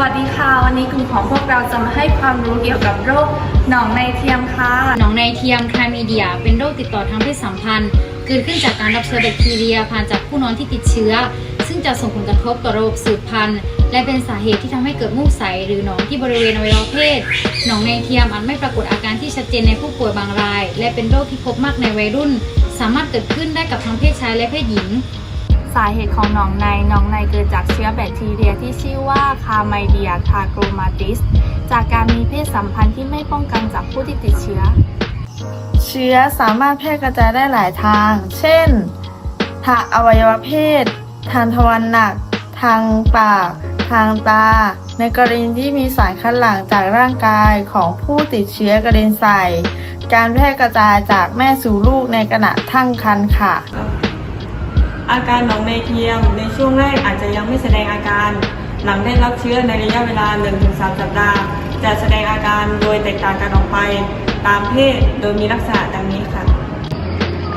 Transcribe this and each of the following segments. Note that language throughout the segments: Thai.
วัสดีค่ะ วันนี้กลุ่มของพวกเราจะมาให้ความรู้เกี่ยวกับโรคหนองในเทียมค่ะ หนองในเทียมคลามีเดีย เป็นโรคติดต่อทางเพศสัมพันธ์ เกิดขึ้นจากการรับเชื้อแบคทีเรียผ่านจากผู้นอนที่ติดเชื้อ ซึ่งจะส่งผลกระทบต่อระบบสืบพันธุ์ และเป็นสาเหตุที่ทำให้เกิดมูกใสหรือหนองที่บริเวณอวัยวะเพศ หนองในเทียมอาจไม่ปรากฏอาการที่ชัดเจนในผู้ป่วยบางราย และเป็นโรคที่พบมากในวัยรุ่น สามารถเกิดขึ้นได้กับทั้งเพศชายและเพศหญิง สาเหตุของหนองในหนองในเกิดจากเชื้อแบคทีเรียที่ชื่อว่าคาไมเดียทาโกรมาติส จากการมีเพศสัมพันธ์ที่ไม่ป้องกันจากผู้ที่ติดเชื้อ เชื้อสามารถแพร่กระจายได้หลายทาง เช่น ทางอวัยวะเพศ ทางทวารหนัก ทางปาก ทางตา ในกรณีที่มีสารคัดหลั่งจากร่างกายของผู้ติดเชื้อกระเด็นใส่ การแพร่กระจายจากแม่สู่ลูกในขณะตั้งครรภ์ค่ะ อาการหนองในเทียม ในช่วงแรกอาจจะยังไม่แสดงอาการ หลังได้รับเชื้อในระยะเวลา 1-3 สัปดาห์ จะแสดงอาการโดยแตกต่างกันออกไป ตามเพศโดยมีลักษณะดังนี้ค่ะ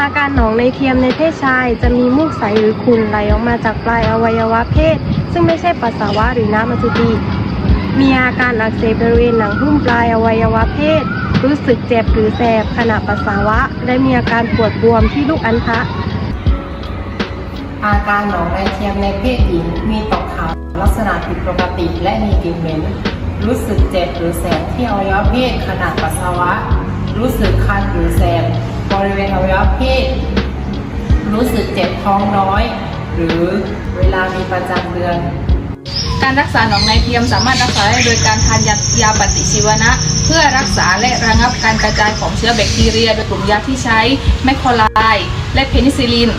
อาการหนองในเทียมในเพศชาย จะมีมูกใสหรือขุ่นไหลออกมาจากปลายอวัยวะเพศ ซึ่งไม่ใช่ปัสสาวะหรือน้ำอสุจิมีอาการอักเสบบริเวณหนังหุ้มปลายอวัยวะเพศ รู้สึกเจ็บหรือแสบขณะปัสสาวะ และมีอาการปวดบวมที่ลูกอัณฑะ อาการหนองในเทียมในเพศหญิงมีตกขาวลักษณะผิดปกติและมีกลิ่นเหม็น รู้สึกเจ็บหรือแสบที่อวัยวะเพศขณะปัสสาวะ รู้สึกคันหรือแสบบริเวณอวัยวะเพศ รู้สึกเจ็บท้องน้อย หรือเวลามีประจำเดือน การรักษาหนองในเทียมสามารถรักษาได้โดยการทานยายาปฏิชีวนะ เพื่อรักษาและระงับการกระจายของเชื้อแบคทีเรีย โดยกลุ่มยาที่ใช้แมคโคไลและเพนิซิลิน